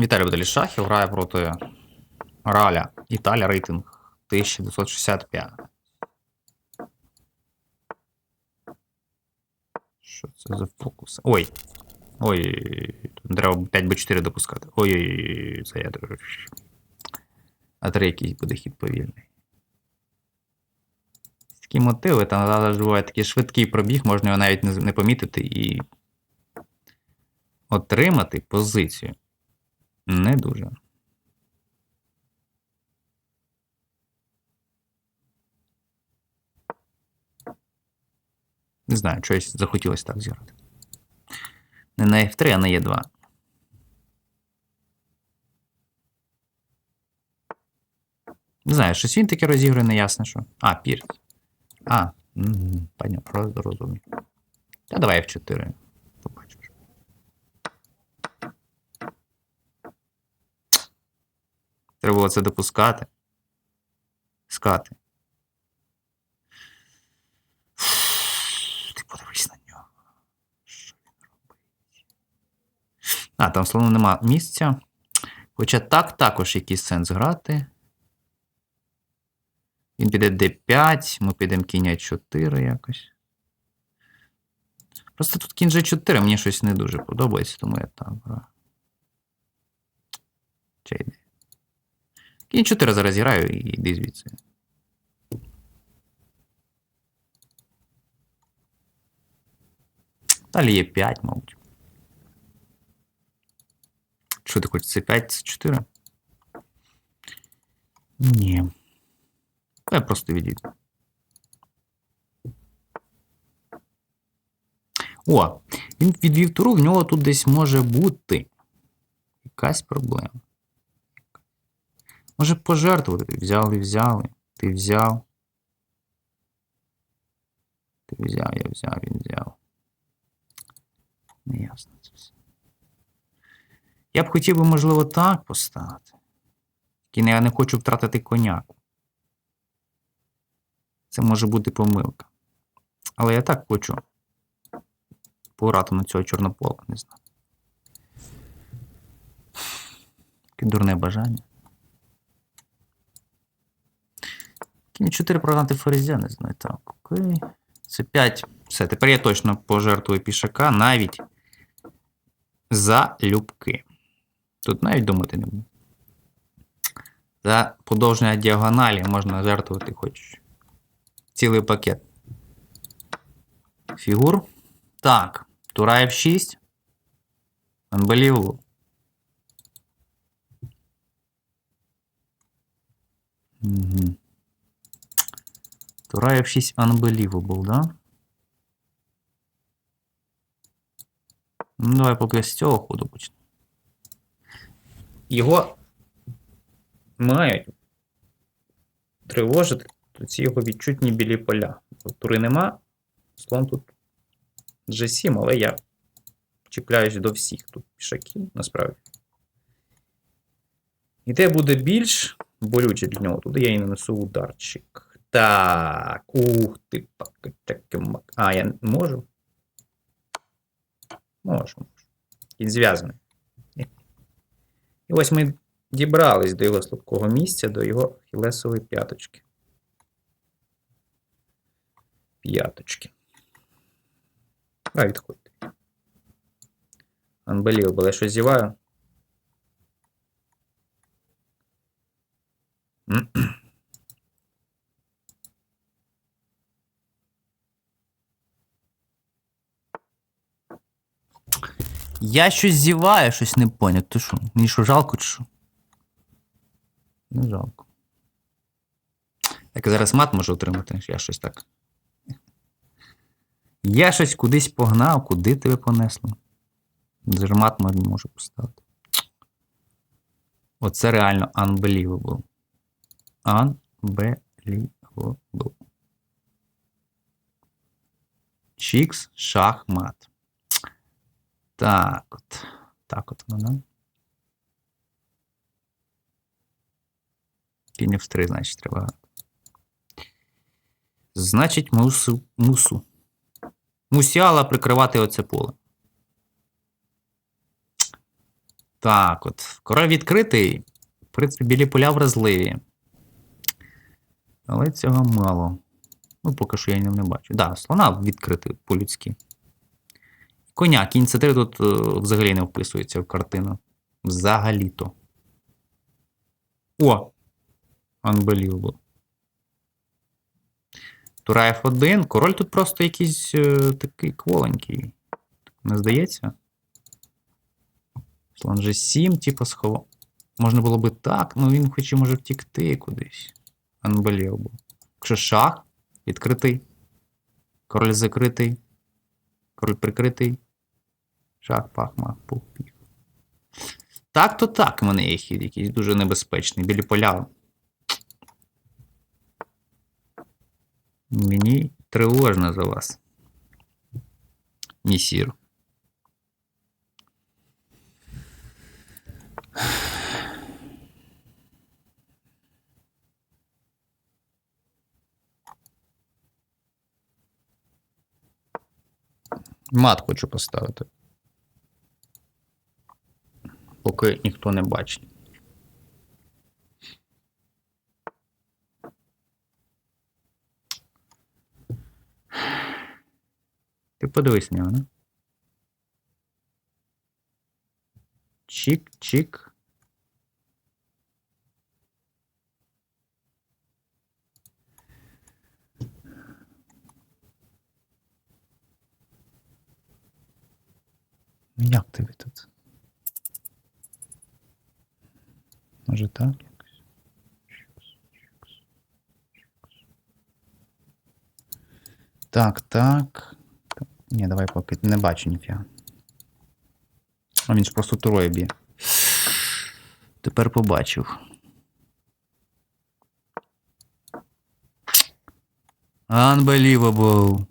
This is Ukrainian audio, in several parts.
Віталій Бадалішахів грає проти Раля. Італія рейтинг 1965. Що це за фокус? Ой. Ой, тут треба 5Б4 допускати. Ой, ой, це я трошки. А 3 якийсь буде хід повільний. Такі мотиви, там зараз буває такий швидкий пробіг, можна його навіть не помітити і отримати позицію. Не дуже. Не знаю, щось захотілося так зіграти. Не на F3, а на E2. Не знаю, щось він таке розігрує, не ясно що. А, пірс. А, угу, понятно, розумію. Та давай F4. Побачиш. Треба було це допускати. Скати. Ти подивись на нього. Що він робить? А, там словно нема місця. Хоча так також якийсь сенс грати. Він піде D5, ми підемо кінь А4 якось. Просто тут кінь G4 мені щось не дуже подобається, тому я так граю. Чи Кінь 4 зараз граю і йди звідси. Далі є 5, мабуть. Що ти хочеш? Це 5, це 4? Ні. Я просто відійду. О, він відвів туру, в нього тут десь може бути якась проблема. Може пожертвувати. Взяли, взяли. Ти взяв. Ти взяв, я взяв, він взяв. Неясно це все. Я б хотів би, можливо, так поставити. Тільки я не хочу втратити коняку. Це може бути помилка. Але я так хочу пограти на цього чорнопола, не знаю. Дурне бажання. Кінь 4 прогнати ферзя, не знаю. Так, окей. Це 5. Все, тепер я точно пожертвую пішака навіть за любки. Тут навіть думати не буду. За подовження діагоналі можна жертвувати хоч цілий пакет. Фігур. Так, Тура F6. Unbelievable. Угу. F6 Unbelievable, да? Ну, давай поки з цього ходу почнемо. Його мають тривожити ці його відчутні білі поля. Тури нема, слон тут G7, але я чіпляюсь до всіх тут пішаків, насправді. І де буде більш болюче для нього, туди я і нанесу ударчик. Так, ух ти. А, я можу? Можу, можу. Він зв'язаний. І ось ми дібрались до його слабкого місця, до його хілесової п'яточки. П'яточки. А, відходьте. Unbelievable. Я щось зіваю. Я щось зіваю, щось не поняв. Ти що? Мені що жалко чи що? Не жалко. Я зараз мат можу отримати, я щось так. Я щось кудись погнав, куди тебе понесло? Даже мат можу поставити. Оце реально unbelievable. Unbelievable. Чікс, шах, мат. Так от. Так от воно. Кінь в 3, значить, треба. Значить, мусу. мусу. Мусіала прикривати оце поле. Так, от. Король відкритий. В принципі, білі поля вразливі. Але цього мало. Ну, поки що я не бачу. Так, да, слона відкритий по-людськи. Коня, кінь c 3 тут е, взагалі не вписується в картину. Взагалі-то. О! Unbelievable. Тура F1. Король тут просто якийсь е, такий кволенький. Не здається? Слон G7, типу, сховав. Можна було би так, ну він хоче може втікти кудись. Unbelievable. Якщо шах відкритий. Король закритий. Король прикритий. Шах, пах, мах, пух, піх. Так, то так, в мене є хід якийсь дуже небезпечний. Білі поля. Мені тривожно за вас. Місір. Мат хочу поставити. Поки ніхто не бачить. Ти подивись на нього, не? Чик-чик. Ну, Як тобі тут? Може так? Так, так. Ні, давай поки не бачу ніфіга. А він ж просто троє б'є. Тепер побачив. Unbelievable.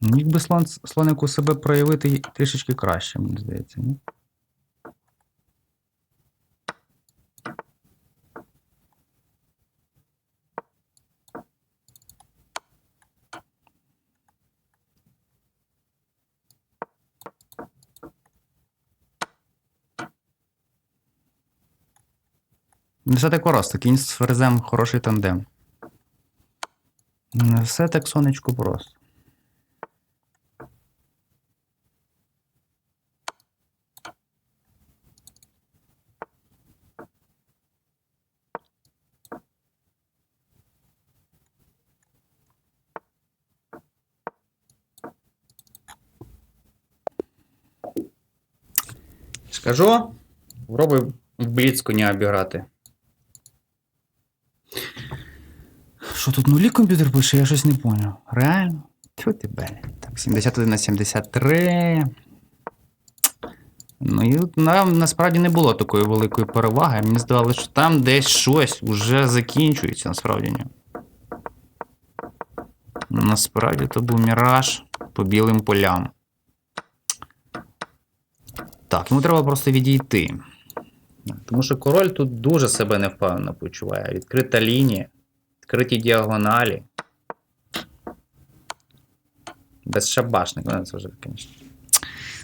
Міг би слон, слонику себе проявити трішечки краще, мені здається, ні? Не все так просто, кінь з ферзем хороший тандем. Не все так сонечку просто. Скажу, пробуй в бліц коня обіграти. Що тут нулі комп'ютер пише, я щось не поняв. Реально? Тьфу тебе. Так, 71 на 73. Ну і нам насправді не було такої великої переваги. Мені здавалося, що там десь щось вже закінчується, насправді ні. Насправді то був міраж по білим полям. Так, йому треба просто відійти. Тому що король тут дуже себе невпевнено почуває. Відкрита лінія, відкриті діагоналі. Безшабашник, ну це вже, звісно.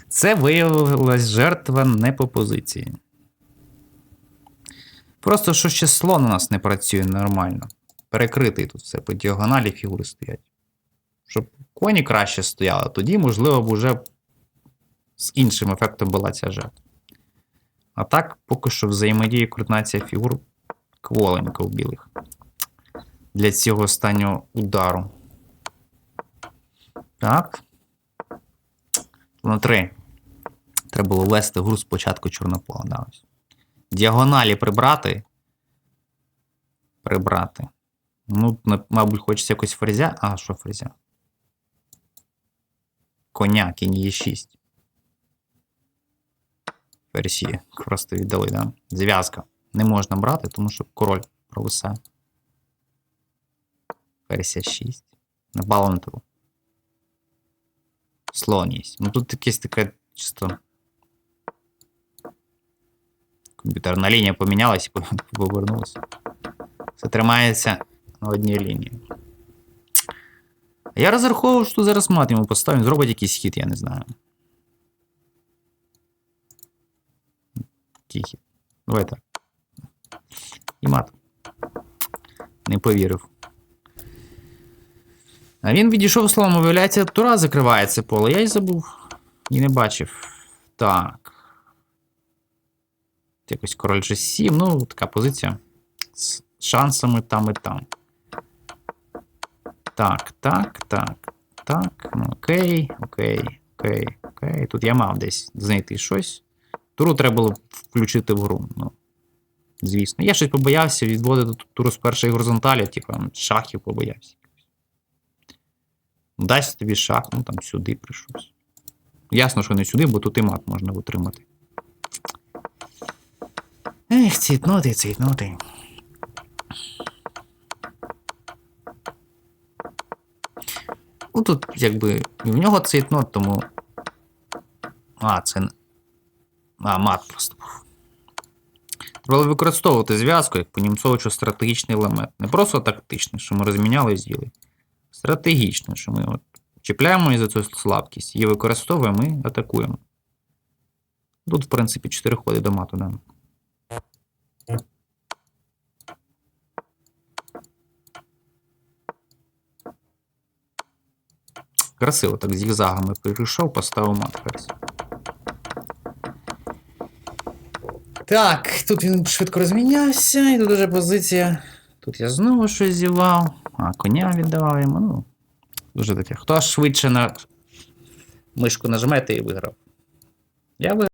Це виявилась жертва не по позиції. Просто що ще слон у нас не працює нормально. Перекритий тут все по діагоналі фігури стоять. Щоб коні краще стояли, тоді, можливо, б уже з іншим ефектом була ця жертва. А так, поки що взаємодія координація фігур кволенька у білих. Для цього останнього удару. Так. На 3. Треба було ввести гру спочатку чорнопола. Да. Діагоналі прибрати. Прибрати. Ну, мабуть, хочеться якось фрезя. А, що фрезя? Коня, кінь є 6. Версії просто віддали, да? Зв'язка. Не можна брати, тому що король Пруса. Версія 6. На баланту. Слон є. Ну тут якесь таке чисто. Комп'ютерна лінія помінялась і повернулася. Все тримається на одній лінії. Я розраховував, що зараз мат йому поставимо, зробить якийсь хід, я не знаю. Хід? Давай так. І мат. Не повірив. А він відійшов словом, виявляється, тура закриває це поле. Я й забув. І не бачив. Так. Якось король G7. Ну, така позиція. З шансами там і там. Так, так, так, так. Ну, окей, окей, окей, окей. Тут я мав десь знайти щось. Туру треба було включити в гру. Ну, звісно. Я щось побоявся відводити туру з першої горизонталі, типу, шахів побоявся. Дасть тобі шах, ну там сюди прийшовся. Ясно, що не сюди, бо тут і мат можна витримати. Ех, цітноти, цітноти. Ну тут, якби, і в нього цейтнот, тому. А, це. А, мат просто був. Треба використовувати зв'язку як понімцовуючи стратегічний елемент. Не просто тактичний, що ми розміняли і з'їли. Стратегічно, що ми от чіпляємо і за цю слабкість, її використовуємо і атакуємо. Тут, в принципі, 4 ходи до мату, да. Красиво так зігзагами перейшов, поставив мат Так, тут він швидко розмінявся, і тут уже позиція. Тут я знову щось зівав, а коня віддавав йому. Ну, дуже таке. Хто швидше на мишку нажмете і виграв. Я виграв.